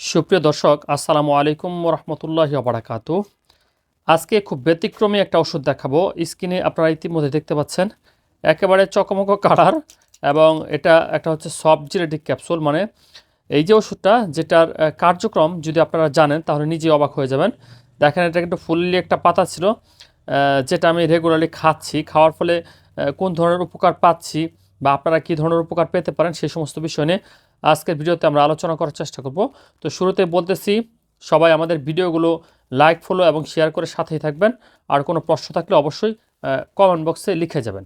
সুপ্রিয় দর্শক, আসসালামু আলাইকুম রহমতুল্লাহ বারাকাত আজকে খুব ব্যতিক্রমী একটা ওষুধ দেখাবো। স্কিনে আপনারা ইতিমধ্যে দেখতে পাচ্ছেন, একেবারে চকমক কালার এবং এটা একটা হচ্ছে সফট জেনেটিক ক্যাপসুল। মানে এই যে ওষুধটা, যেটার কার্যক্রম যদি আপনারা জানেন, তাহলে নিজেই অবাক হয়ে যাবেন। দেখেন, এটা কিন্তু ফুললি একটা পাতা ছিল যেটা আমি রেগুলারলি খাচ্ছি। খাওয়ার ফলে কোন ধরনের উপকার পাচ্ছি বা আপনারা কী ধরনের উপকার পেতে পারেন সেই সমস্ত বিষয় নিয়ে আজকের ভিডিওতে আমরা আলোচনা করার চেষ্টা করব। তো শুরুতে বলতেছি, সবাই আমাদের ভিডিওগুলো লাইক, ফলো এবং শেয়ার করে সাথেই থাকবেন। আর কোনো প্রশ্ন থাকলে অবশ্যই কমেন্ট বক্সে লিখে যাবেন।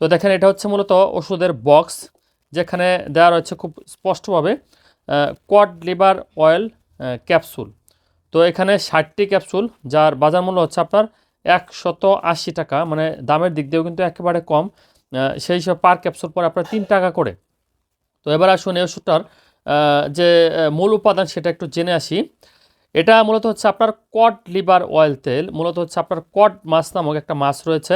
তো দেখেন, এটা হচ্ছে মূলত ওষুধের বক্স যেখানে দেওয়া রয়েছে খুব স্পষ্টভাবে কোয়াড লিভার অয়েল ক্যাপসুল তো এখানে ষাটটি ক্যাপসুল যার বাজার মূল্য হচ্ছে আপনার একশত আশি টাকা মানে দামের দিক দিয়েও কিন্তু একেবারে কম। সেই হিসাবে পার ক্যাপসুল পরে আপনার তিন টাকা করে। তো এবার আসুন এই ওষুধটার যে মূল উপাদান সেটা একটু জেনে আসি। এটা মূলত হচ্ছে আপনার কট লিভার অয়েল তেল, মূলত হচ্ছে আপনার কট মাছ নামক একটা মাছ রয়েছে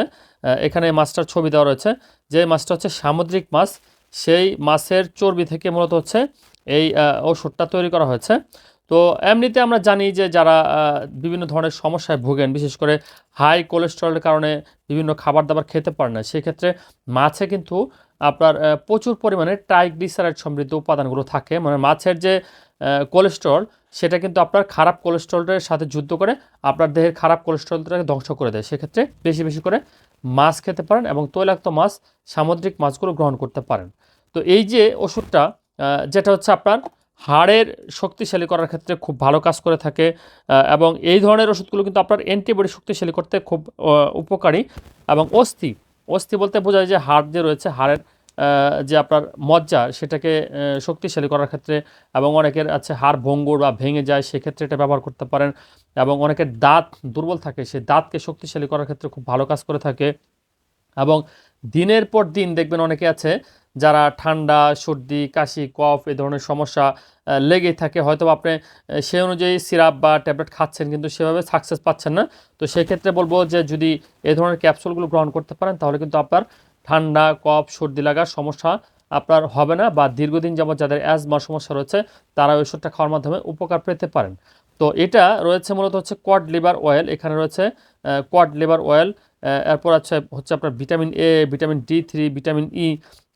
এখানে মাছটার ছবি দেওয়া রয়েছে। যে মাছটা হচ্ছে সামুদ্রিক মাছ, সেই মাছের চর্বি থেকে মূলত হচ্ছে এই ওষুধটা তৈরি করা হয়েছে। তো এমনিতে আমরা জানি যে যারা বিভিন্ন ধরনের সমস্যায় ভোগেন, বিশেষ করে হাই কোলেস্টেরলের কারণে বিভিন্ন খাবার দাবার খেতে পারে না, সেক্ষেত্রে মাছে কিন্তু আপনার প্রচুর পরিমাণে ট্রাইগ্লিসারাইড সমৃদ্ধ উপাদানগুলো থাকে। মানে মাছের যে কোলেস্ট্রল সেটা কিন্তু আপনার খারাপ কোলেস্ট্রলের সাথে যুদ্ধ করে আপনার দেহের খারাপ কোলেস্ট্রলটাকে ধ্বংস করে দেয়। সেক্ষেত্রে বেশি বেশি করে মাছ খেতে পারেন এবং তৈলাক্ত মাছ, সামুদ্রিক মাছগুলো গ্রহণ করতে পারেন। তো এই যে ওষুধটা যেটা হচ্ছে আপনার হাড়ের শক্তিশালী করার ক্ষেত্রে খুব ভালো কাজ করে থাকে এবং এই ধরনের ওষুধগুলো কিন্তু আপনার অ্যান্টিবডি শক্তিশালী করতে খুব উপকারী। এবং অস্থি অস্থি বলতে বোঝায় যে হাড় যে রয়েছে, হাড়ের যে আপনার মজ্জা, সেটাকে শক্তিশালী করার ক্ষেত্রে এবং অনেকের আছে হাড় ভঙ্গুর বা ভেঙে যায়, সেক্ষেত্রে এটা ব্যবহার করতে পারেন। এবং অনেকের দাঁত দুর্বল থাকে সেই দাঁতকে শক্তিশালী করার ক্ষেত্রে খুব ভালো কাজ করে থাকে। এবং দিনের পর দিন দেখবেন অনেকে আছে যারা ঠান্ডা, সর্দি, কাশি, কফ এ ধরনের সমস্যা লেগেই থাকে হয়তো আপনি সেই অনুযায়ী সিরাপ বা ট্যাবলেট খাচ্ছেন কিন্তু সেভাবে সাকসেস পাচ্ছেন না। তো সেক্ষেত্রে বলব যে যদি এ ধরনের ক্যাপসুলগুলো গ্রহণ করতে পারেন, তাহলে কিন্তু আপনার ঠান্ডা, কফ, সর্দি লাগার সমস্যা আপনার হবে না বা দীর্ঘদিন যাবত যাদের অ্যাজমার সমস্যা রয়েছে তারা ওষুধটা খাওয়ার মাধ্যমে উপকার পেতে পারেন। তো এটা রয়েছে মূলত হচ্ছে কোয়াড লিভার অয়েল এখানে রয়েছে কোয়াড লিভার অয়েল এরপর আছে, হচ্ছে আপনার vitamin A vitamin D three vitamin E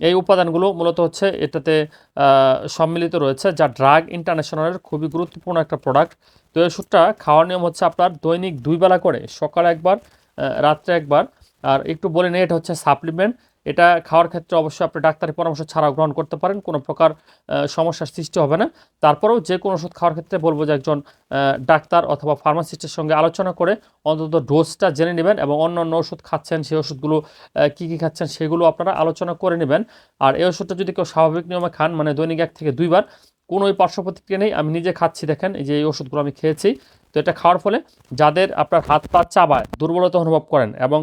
এই উপাদানগুলো মূলত হচ্ছে এটাতে সম্মিলিত রয়েছে, যা ড্রাগ ইন্টারন্যাশনালের খুবই গুরুত্বপূর্ণ একটা প্রোডাক্ট তো এই ওষুধটা খাওয়ার নিয়ম হচ্ছে আপনার দৈনিক দুইবেলা করে, সকালে একবার রাত্রে একবার। আর একটু বলে নিই, এটা হচ্ছে সাপ্লিমেন্ট এটা খাওয়ার ক্ষেত্রে অবশ্যই আপনি ডাক্তারের পরামর্শ ছাড়াও গ্রহণ করতে পারেন, কোনো প্রকার সমস্যার সৃষ্টি হবে না। তারপরেও যে কোনো ওষুধ খাওয়ার ক্ষেত্রে বলব যে একজন ডাক্তার অথবা ফার্মাসিস্টের সঙ্গে আলোচনা করে অন্তত ডোজটা জেনে নেবেন এবং অন্য অন্য ওষুধ খাচ্ছেন, সেই ওষুধগুলো কী কী খাচ্ছেন সেগুলো আপনারা আলোচনা করে নেবেন। আর এই ওষুধটা যদি কেউ স্বাভাবিক নিয়মে খান মানে দৈনিক এক থেকে দুইবার, কোনো ওই পার্শ্ব প্রতিক্রিয়া নেই। আমি নিজে খাচ্ছি, দেখেন যে এই ওষুধগুলো আমি খেয়েছি। তো এটা খাওয়ার ফলে যাদের আপনার হাত পা চাবায়, দুর্বলতা অনুভব করেন এবং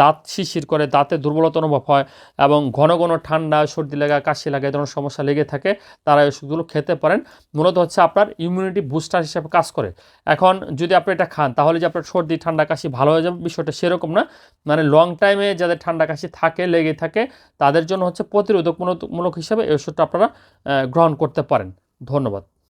দাঁত শিশির করে, দাঁতে দুর্বলতা অনুভব হয় এবং ঘন ঘন ঠান্ডা, সর্দি লাগা, কাশি লাগা ধরনের সমস্যা লেগে থাকে, তারা ওষুধগুলো খেতে পারেন। মূলত হচ্ছে আপনার ইমিউনিটি বুস্টার হিসেবে কাজ করে। এখন যদি আপনি এটা খান, তাহলে যে আপনার সর্দি, ঠান্ডা, কাশি ভালো হয়ে যাবে, বিষয়টা সেরকম না। মানে লং টাইমে যাদের ঠান্ডা, কাশি থাকে, লেগে থাকে, তাদের জন্য হচ্ছে প্রতিরোধকমূলক মূলক হিসেবে এই ওষুধটা আপনারা গ্রহণ করতে পারেন। ধন্যবাদ।